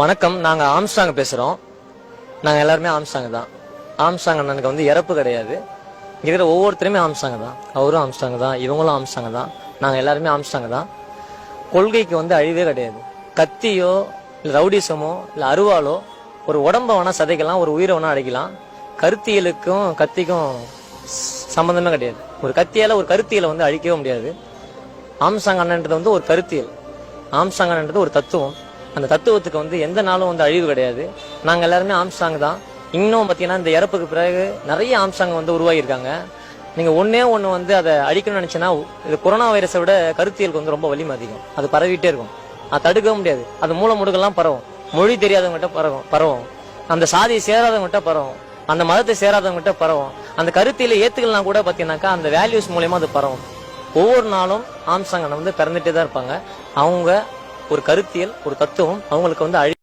வணக்கம். நாங்கள் ஆம்ஸ்டாங் பேசுகிறோம் நாங்கள் எல்லாருமே ஆம்ஸ்டாங் தான். ஆம்ஸ்டாங் அண்ணனுக்கு வந்து இறப்பு கிடையாது. இருக்கிற ஒவ்வொருத்தருமே ஆம்ஸ்டாங் தான். அவரும் ஆம்ஸ்டாங் தான். இவங்களும் ஆம்ஸ்டாங் தான். நாங்கள் எல்லாருமே ஆம்ஸ்டாங் தான். கொள்கைக்கு வந்து அழிவே கிடையாது. கத்தியோ இல்லை ரவுடிசமோ இல்லை அருவாலோ ஒரு உடம்ப வேணால் சதைக்கலாம் ஒரு உயிரை வேணால் அடைக்கலாம். கருத்தியலுக்கும் கத்திக்கும் சம்மந்தமே கிடையாது. ஒரு கத்தியால் ஒரு கருத்தியலை வந்து அழிக்கவே முடியாது. ஆம்சாங் அண்ணன்றது வந்து ஒரு கருத்தியல். ஆம்சாங் அண்ணன்றது ஒரு தத்துவம். அந்த தத்துவத்துக்கு வந்து எந்த நாளும் வந்து அழிவு கிடையாது. நாங்கள் எல்லாருமே ஆம்சாங் தான். இன்னும் பார்த்தீங்கன்னா இந்த இறப்புக்கு பிறகு நிறைய ஆம்சாங் வந்து உருவாகியிருக்காங்க. நீங்கள் ஒன்றே ஒன்று வந்து அதை அழிக்கணும்னு நினச்சின்னா இது கொரோனா வைரஸை விட கருத்தியலுக்கு வந்து ரொம்ப வலிமை அதிகம். அது பரவிட்டே இருக்கும். அது தடுக்கவே முடியாது. அது மூல முடுக்கெல்லாம் பரவும். மொழி தெரியாதவங்ககிட்ட பரவும் பரவும். அந்த சாதியை சேராதவங்ககிட்ட பரவும். அந்த மதத்தை சேராதவங்ககிட்ட பரவும். அந்த கருத்தியில ஏத்துக்கலாம் கூட பார்த்தீங்கன்னாக்கா அந்த வேல்யூஸ் மூலயமா அது பரவும். ஒவ்வொரு நாளும் ஆம்சாங் வந்து பிறந்துட்டே தான் இருப்பாங்க. அவங்க ஒரு கருத்தியல் ஒரு தத்துவம் அவங்களுக்கு வந்து அழி